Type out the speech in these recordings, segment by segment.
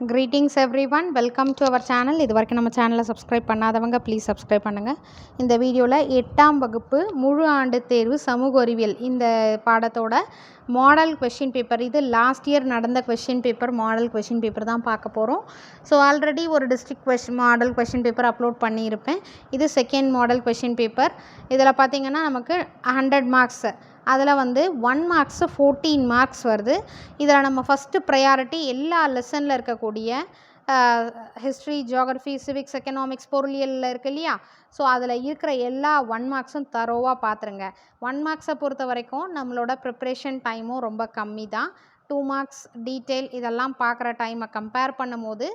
Greetings everyone welcome to our channel இது வரைக்கும் நம்ம சேனலை சப்ஸ்கிரைப் பண்ணாதவங்க ப்ளீஸ் சப்ஸ்கிரைப் பண்ணுங்கள் இந்த வீடியோவில் எட்டாம் வகுப்பு முழு ஆண்டு தேர்வு சமூக அறிவியல் இந்த பாடத்தோட மாடல் கொஷின் பேப்பர் இது லாஸ்ட் இயர் நடந்த question paper model question paper தான் பார்க்க போகிறோம் ஸோ ஆல்ரெடி ஒரு district question model question paper upload பண்ணியிருப்பேன். இது செகண்ட் மாடல் கொஷின் பேப்பர் இதில் பார்த்தீங்கன்னா நமக்கு ஹண்ட்ரட் மார்க்ஸ் அதில் வந்து ஒன் மார்க்ஸு ஃபோர்டீன் மார்க்ஸ் வருது. இதில் நம்ம ஃபஸ்ட்டு ப்ரையாரிட்டி எல்லா லெசனில் இருக்கக்கூடிய ஹிஸ்ட்ரி ஜியாகிரஃபி சிவிக்ஸ் எக்கனாமிக்ஸ் பொருளியலில் இருக்கு இல்லையா? ஸோ அதில் இருக்கிற எல்லா ஒன் மார்க்ஸும் தரோவாக பார்த்துருங்க. ஒன் மார்க்ஸை பொறுத்த வரைக்கும் நம்மளோட ப்ரிப்ரேஷன் டைமும் ரொம்ப கம்மி தான். டூ மார்க்ஸ் டீட்டெயில் இதெல்லாம் பார்க்குற டைமை கம்பேர் பண்ணும்போது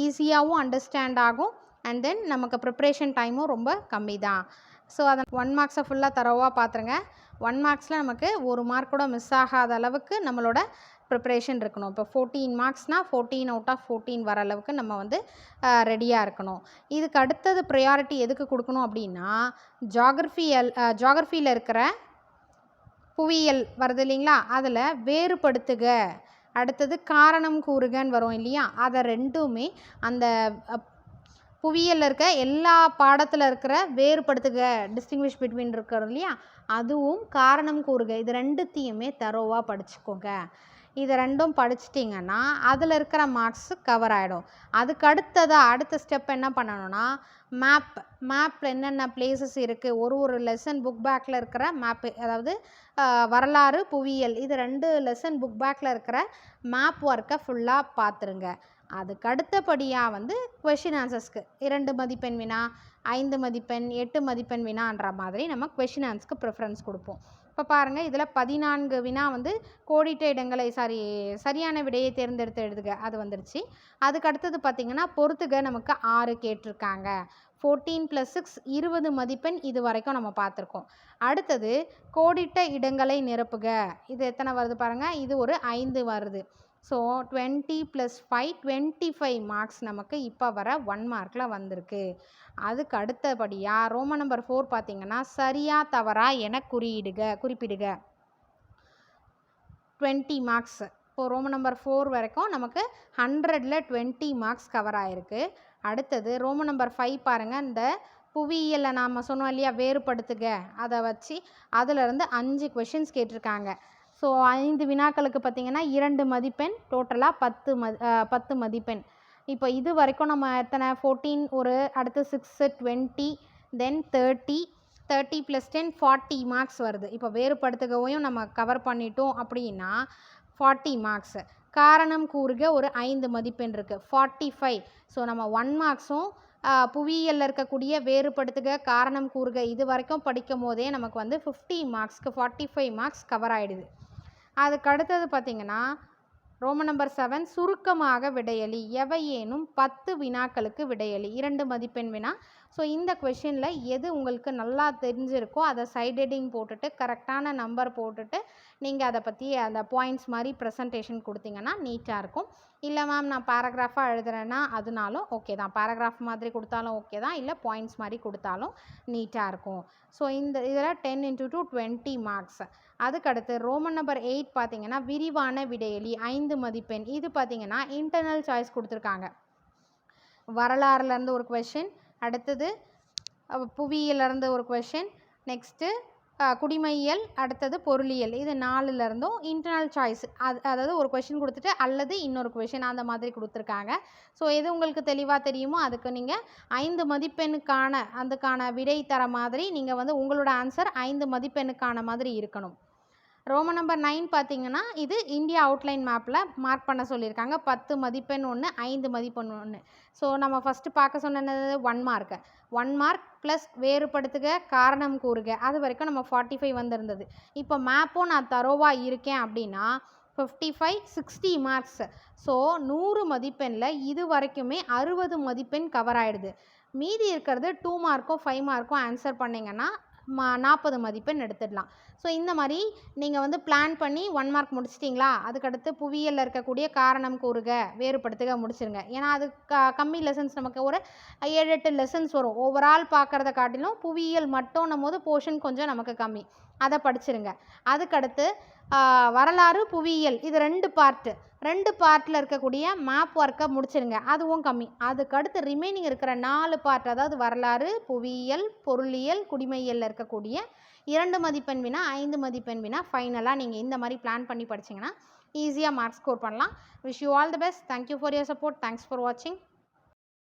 ஈஸியாகவும் அண்டர்ஸ்டாண்ட் ஆகும். அண்ட் தென் நமக்கு ப்ரிப்ரேஷன் டைமும் ரொம்ப கம்மி தான். ஸோ அதை ஒன் மார்க்ஸை ஃபுல்லாக தரவாக பார்த்துருங்க ஒன் மார்க்ஸில் நமக்கு ஒரு மார்க் கூட மிஸ் ஆகாத அளவுக்கு நம்மளோட ப்ரிப்ரேஷன் இருக்கணும். இப்போ ஃபோர்டீன் மார்க்ஸ்னால் ஃபோர்டீன் அவுட் ஆஃப் ஃபோர்டீன் வர அளவுக்கு நம்ம வந்து ரெடியாக இருக்கணும். இதுக்கு அடுத்தது ப்ரையாரிட்டி எதுக்கு கொடுக்கணும் அப்படின்னா ஜாகிரஃபியல் ஜாகிரஃபியில் இருக்கிற புவியியல் வருது இல்லைங்களா? அதில் வேறுபடுத்துக. அடுத்தது காரணம் கூறுகன்னு வரும் இல்லையா? அதை ரெண்டுமே அந்த புவியியலில் இருக்க எல்லா பாடத்தில் இருக்கிற வேறுபடுத்துக டிஸ்டிங்விஷ் பிட்வீன் இருக்கிறது இல்லையா? அதுவும் காரணம் கூறுக. இது ரெண்டுத்தையுமே தரோவாக படிச்சுக்கோங்க. இது ரெண்டும் படிச்சிட்டிங்கன்னா அதில் இருக்கிற மார்க்ஸு கவர் ஆகிடும் அதுக்கு அடுத்ததாக அடுத்த ஸ்டெப் என்ன பண்ணணும்னா மேப் மேப்பில் என்னென்ன பிளேசஸ் இருக்குது ஒரு ஒரு லெசன் புக் பேக்கில் இருக்கிற மேப்பு அதாவது வரலாறு புவியியல். இது ரெண்டு லெசன் புக் பேக்கில் இருக்கிற மேப் ஒர்க்கை ஃபுல்லாக பார்த்துருங்க. அதுக்கு அடுத்தபடியாக வந்து கொஷின் ஆன்சர்ஸ்க்கு இரண்டு மதிப்பெண் வினா ஐந்து மதிப்பெண் எட்டு மதிப்பெண் வினான்ற மாதிரி நம்ம கொஷின் ஆன்சருக்கு ப்ரிஃபரன்ஸ் கொடுப்போம். இப்போ பாருங்கள் இதில் பதினான்கு வினா வந்து கோடிட்ட இடங்களை சாரி சரியான விடையை தேர்ந்தெடுத்து எழுதுக. அது வந்துருச்சு. அதுக்கு அடுத்தது பார்த்திங்கன்னா பொறுத்துக நமக்கு ஆறு கேட்டிருக்காங்க. ஃபோர்டீன் ப்ளஸ் சிக்ஸ் இருபது மதிப்பெண் இது வரைக்கும் நம்ம பார்த்துருக்கோம். அடுத்தது கோடிட்ட இடங்களை நிரப்புக. இது எத்தனை வருது பாருங்கள் இது ஒரு ஐந்து வருது. So twenty plus five twenty five marks நமக்கு இப்போ வர ஒன் மார்க்கில் வந்திருக்கு. அதுக்கு அடுத்தபடியாக ரோம நம்பர் ஃபோர் பார்த்தீங்கன்னா சரியா தவறா என குறியிடுக குறிப்பிடுக. டுவெண்ட்டி மார்க்ஸ் இப்போது ரோம நம்பர் ஃபோர் வரைக்கும் நமக்கு ஹண்ட்ரடில் டுவெண்ட்டி மார்க்ஸ் கவர் ஆகிருக்கு அடுத்தது ரோம நம்பர் ஃபைவ் பாருங்கள் இந்த புவியியலை நாம் சொன்னோம் இல்லையா வேறுபடுத்துக. அதை வச்சு அதிலிருந்து அஞ்சு கொஷின்ஸ் கேட்டிருக்காங்க. ஸோ ஐந்து வினாக்களுக்கு பார்த்திங்கன்னா இரண்டு மதிப்பெண் டோட்டலாக பத்து மதி பத்து மதிப்பெண். இப்போ இது வரைக்கும் நம்ம எத்தனை? ஃபோர்டீன் ஒரு அடுத்து six twenty then thirty thirty plus ten forty marks வருது. இப்போ வேறுபடுத்துகவும் நம்ம கவர் பண்ணிட்டோம் அப்படின்னா ஃபார்ட்டி மார்க்ஸு காரணம் கூறுக ஒரு ஐந்து மதிப்பெண் இருக்குது ஃபார்ட்டி ஃபைவ் ஸோ நம்ம ஒன் மார்க்ஸும் புவியியலில் இருக்கக்கூடிய வேறுபடுத்துக காரணம் கூறுக இது வரைக்கும் படிக்கும் போதே நமக்கு வந்து ஃபிஃப்டி மார்க்ஸ்க்கு ஃபார்ட்டி ஃபைவ் மார்க்ஸ் கவர் ஆகிடுது அதுக்கு அடுத்தது பார்த்திங்கன்னா ரோம நம்பர் செவன் சுருக்கமாக விடையலி எவையேனும் பத்து வினாக்களுக்கு விடையலி இரண்டு மதிப்பெண் வினா. ஸோ இந்த கொஷினில் எது உங்களுக்கு நல்லா தெரிஞ்சிருக்கோ அதை சைடெடிங் போட்டுட்டு கரெக்டான நம்பர் போட்டுட்டு நீங்கள் அதை பற்றி அந்த பாயிண்ட்ஸ் மாதிரி ப்ரெசன்டேஷன் கொடுத்தீங்கன்னா நீட்டாக இருக்கும். இல்லை மேம் நான் பேராகிராஃபாக எழுதுறேன்னா அதனாலும் ஓகே தான். பேராகிராஃப் மாதிரி கொடுத்தாலும் ஓகே தான். இல்லை பாயிண்ட்ஸ் மாதிரி கொடுத்தாலும் நீட்டாக இருக்கும். ஸோ இந்த இதில் ten into two twenty marks அதுக்கடுத்து ரோமன் நம்பர் எயிட் பார்த்தீங்கன்னா விரிவான விடையலி ஐந்து மதிப்பெண். இது பார்த்தீங்கன்னா இன்டர்னல் சாய்ஸ் கொடுத்துருக்காங்க. வரலாறுலேருந்து ஒரு கொஷின் அடுத்தது புவியிலேருந்து ஒரு கொஷின் நெக்ஸ்ட்டு குடிமையியல் அடுத்தது பொருளியல். இது நாலுலேருந்தும் இன்டர்னல் சாய்ஸ் அது அதாவது ஒரு கொஷின் கொடுத்துட்டு அல்லது இன்னொரு கொஷின் அந்த மாதிரி கொடுத்துருக்காங்க. ஸோ எது உங்களுக்கு தெளிவாக தெரியுமோ அதுக்கு நீங்கள் ஐந்து மதிப்பெண்ணுக்கான அதுக்கான விடை தர மாதிரி நீங்கள் வந்து உங்களோட ஆன்சர் ஐந்து மதிப்பெண்ணுக்கான மாதிரி இருக்கணும். ரோமன் நம்பர் நைன் பார்த்தீங்கன்னா இது இந்தியா அவுட்லைன் மேப்பில் மார்க் பண்ண சொல்லியிருக்காங்க. பத்து மதிப்பெண் ஒன்று ஐந்து மதிப்பெண் ஒன்று ஸோ நம்ம ஃபஸ்ட்டு பார்க்க சொன்னது one mark one mark plus வேறுபடுத்துக காரணம் கூறுக. அது வரைக்கும் நம்ம ஃபார்ட்டி ஃபைவ் வந்திருந்தது. இப்போ மேப்பும் நான் தரோவாக இருக்கேன் அப்படின்னா fifty five sixty marks so நூறு மதிப்பெண்ணில் இது வரைக்குமே அறுபது மதிப்பெண் கவர் ஆகிடுது மீதி இருக்கிறது டூ மார்க்கும் ஃபைவ் மார்க்கும் ஆன்சர் பண்ணிங்கன்னா மா நாற்பது மதிப்பெண் எடுத்துடலாம். ஸோ இந்த மாதிரி நீங்கள் வந்து பிளான் பண்ணி ஒன் மார்க் முடிச்சிட்டிங்களா? அதுக்கடுத்து புவியியலில் இருக்கக்கூடிய காரணம் கூறுக வேறுபடுத்துக முடிச்சிருங்க. ஏன்னா அது க கம்மி லெசன்ஸ் நமக்கு ஒரு ஏழு எட்டு லெசன்ஸ் வரும். ஓவரால் பார்க்குறத காட்டிலும் புவியியல் மட்டும் போது போர்ஷன் கொஞ்சம் நமக்கு கம்மி. அதை படிச்சிருங்க. அதுக்கடுத்து வரலாறு புவியியல். இது ரெண்டு பார்ட்டு ரெண்டு பார்ட்டில் இருக்கக்கூடிய மேப் ஒர்க்கை முடிச்சிருங்க. அதுவும் கம்மி. அதுக்கடுத்து ரிமைனிங் இருக்கிற நாலு பார்ட் அதாவது வரலாறு புவியியல் பொருளியல் குடிமையியலில் இருக்கக்கூடிய இரண்டு மதிப்பெண் வினா ஐந்து மதிப்பெண் வினா ஃபைனலாக நீங்கள் இந்த மாதிரி பிளான் பண்ணி படிச்சிங்கன்னா ஈஸியாக மார்க் ஸ்கோர் பண்ணலாம். Wish you all the best thank you for your support thanks for வாட்சிங்